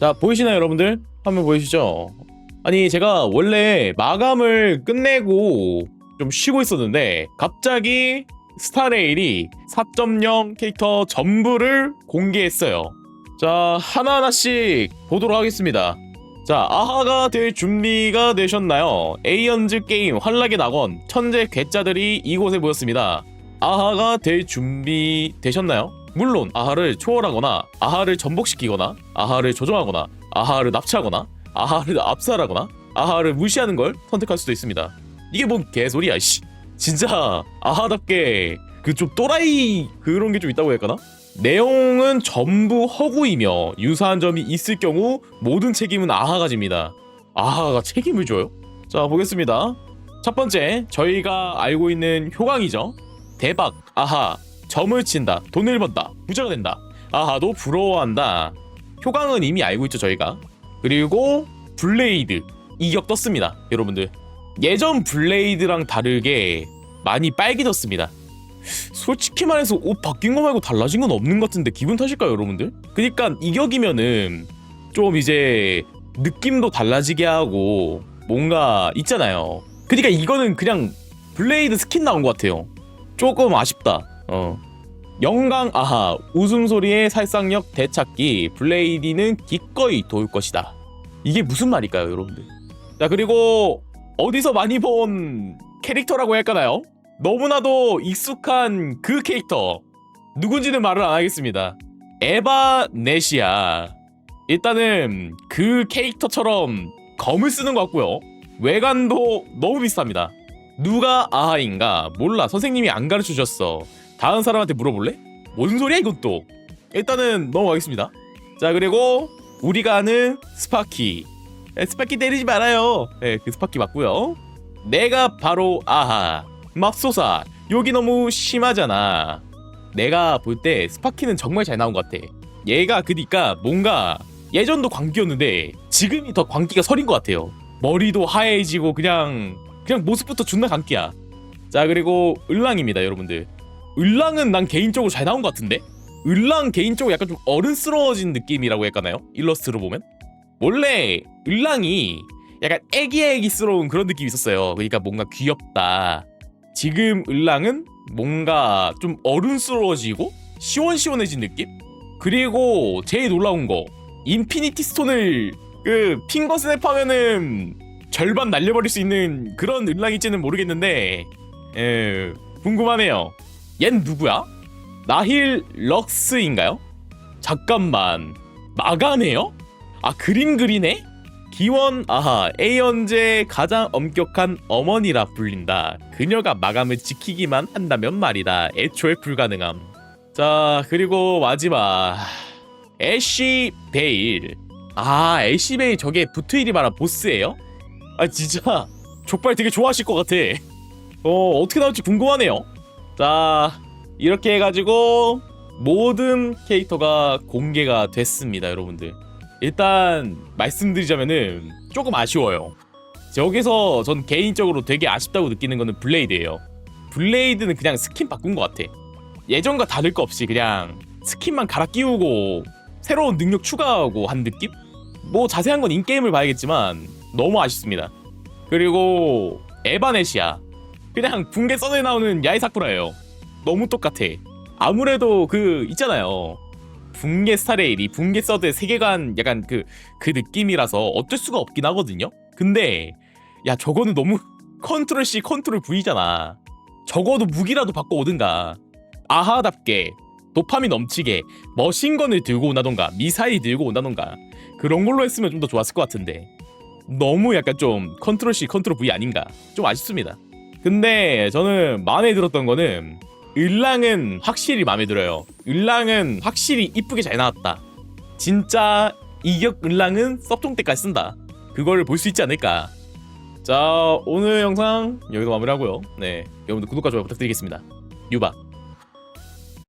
자 보이시나요 여러분들? 화면 보이시죠? 아니 제가 원래 마감을 끝내고 좀 쉬고 있었는데 갑자기 스타레일이 4.0 캐릭터 전부를 공개했어요. 자 하나하나씩 보도록 하겠습니다. 자 아하가 될 준비가 되셨나요? 에이언즈 게임 환락의 낙원 천재 괴짜들이 이곳에 모였습니다. 아하가 될 준비 되셨나요? 물론 아하를 초월하거나 아하를 전복시키거나 아하를 조종하거나 아하를 납치하거나 아하를 압살하거나 아하를 무시하는 걸 선택할 수도 있습니다. 이게 뭔 개소리야 씨. 진짜 아하답게 그 좀 또라이 그런 게 좀 있다고 해야 할까나? 내용은 전부 허구이며 유사한 점이 있을 경우 모든 책임은 아하가 집니다. 아하가 책임을 져요? 자 보겠습니다. 첫 번째 저희가 알고 있는 효강이죠. 대박 아하 점을 친다 돈을 번다 부자가 된다. 아하도 부러워한다. 효강은 이미 알고 있죠 저희가. 그리고 블레이드 이격 떴습니다 여러분들. 예전 블레이드랑 다르게 많이 빨개졌습니다. 솔직히 말해서 옷 바뀐 거 말고 달라진 건 없는 것 같은데 기분 탓일까요 여러분들? 그니까 이격이면은 좀 이제 느낌도 달라지게 하고 뭔가 있잖아요. 그니까 이거는 그냥 블레이드 스킨 나온 것 같아요. 조금 아쉽다. 어. 영광 아하 웃음소리의 살상력 되찾기 블레이디는 기꺼이 도울 것이다. 이게 무슨 말일까요, 여러분들? 자 그리고 어디서 많이 본 캐릭터라고 할까나요? 너무나도 익숙한 그 캐릭터 누군지는 말을 안 하겠습니다. 에바 네시아 일단은 그 캐릭터처럼 검을 쓰는 것 같고요. 외관도 너무 비슷합니다. 누가 아하인가 몰라 선생님이 안 가르쳐 줬어 다른 사람한테 물어볼래? 뭔 소리야 이건 또? 일단은 넘어가겠습니다. 자 그리고 우리가 아는 스파키. 에, 스파키 때리지 말아요. 예, 그 스파키 맞고요. 내가 바로 아하 맙소사. 여기 너무 심하잖아. 내가 볼 때 스파키는 정말 잘 나온 것 같아. 얘가 그니까 뭔가 예전도 광기였는데 지금이 더 광기가 서린 것 같아요. 머리도 하얘지고 그냥 그냥 모습부터 존나 감기야. 자 그리고 을랑입니다 여러분들. 을랑은 난 개인적으로 잘 나온 것 같은데? 을랑 개인적으로 약간 좀 어른스러워진 느낌이라고 할까나요? 일러스트로 보면 원래 을랑이 약간 애기애기스러운 그런 느낌이 있었어요. 그러니까 뭔가 귀엽다. 지금 을랑은 뭔가 좀 어른스러워지고 시원시원해진 느낌? 그리고 제일 놀라운 거 인피니티 스톤을 그 핑거 스냅하면은 절반 날려버릴 수 있는 그런 을랑일지는 모르겠는데 에, 궁금하네요. 얜 누구야? 나힐 럭스인가요? 잠깐만 마가네요? 아 그림 그리네? 기원 아하 A연제의 가장 엄격한 어머니라 불린다. 그녀가 마감을 지키기만 한다면 말이다. 애초에 불가능함. 자 그리고 마지막 애쉬 베일. 아 애쉬 베일 저게 부트일이 말한 보스예요? 아 진짜 족발 되게 좋아하실 것 같아. 어 어떻게 나올지 궁금하네요. 자 이렇게 해가지고 모든 캐릭터가 공개가 됐습니다, 여러분들. 일단 말씀드리자면은 조금 아쉬워요. 여기서 전 개인적으로 되게 아쉽다고 느끼는 거는 블레이드예요. 블레이드는 그냥 스킨 바꾼 것 같아. 예전과 다를 거 없이 그냥 스킨만 갈아 끼우고 새로운 능력 추가하고 한 느낌? 뭐 자세한 건 인게임을 봐야겠지만 너무 아쉽습니다. 그리고 에바네시아 그냥 붕괴 썬에 나오는 야이 사쿠라예요. 너무 똑같아. 아무래도 그 있잖아요. 붕괴 스타레일이 붕괴 서드의 세계관 약간 그 그 느낌이라서 어쩔 수가 없긴 하거든요. 근데 야 저거는 너무 컨트롤 C 컨트롤 V잖아. 적어도 무기라도 바꿔 오든가. 아하답게 도파민 넘치게 머신건을 들고 온다던가 미사일 들고 온다던가 그런 걸로 했으면 좀 더 좋았을 것 같은데 너무 약간 좀 컨트롤 C 컨트롤 V 아닌가 좀 아쉽습니다. 근데 저는 마음에 들었던 거는 을랑은 확실히 마음에 들어요. 을랑은 확실히 이쁘게 잘 나왔다. 진짜 이격 을랑은 섭종 때까지 쓴다. 그걸 볼 수 있지 않을까. 자 오늘 영상 여기서 마무리하고요. 네 여러분들 구독과 좋아요 부탁드리겠습니다. 유바.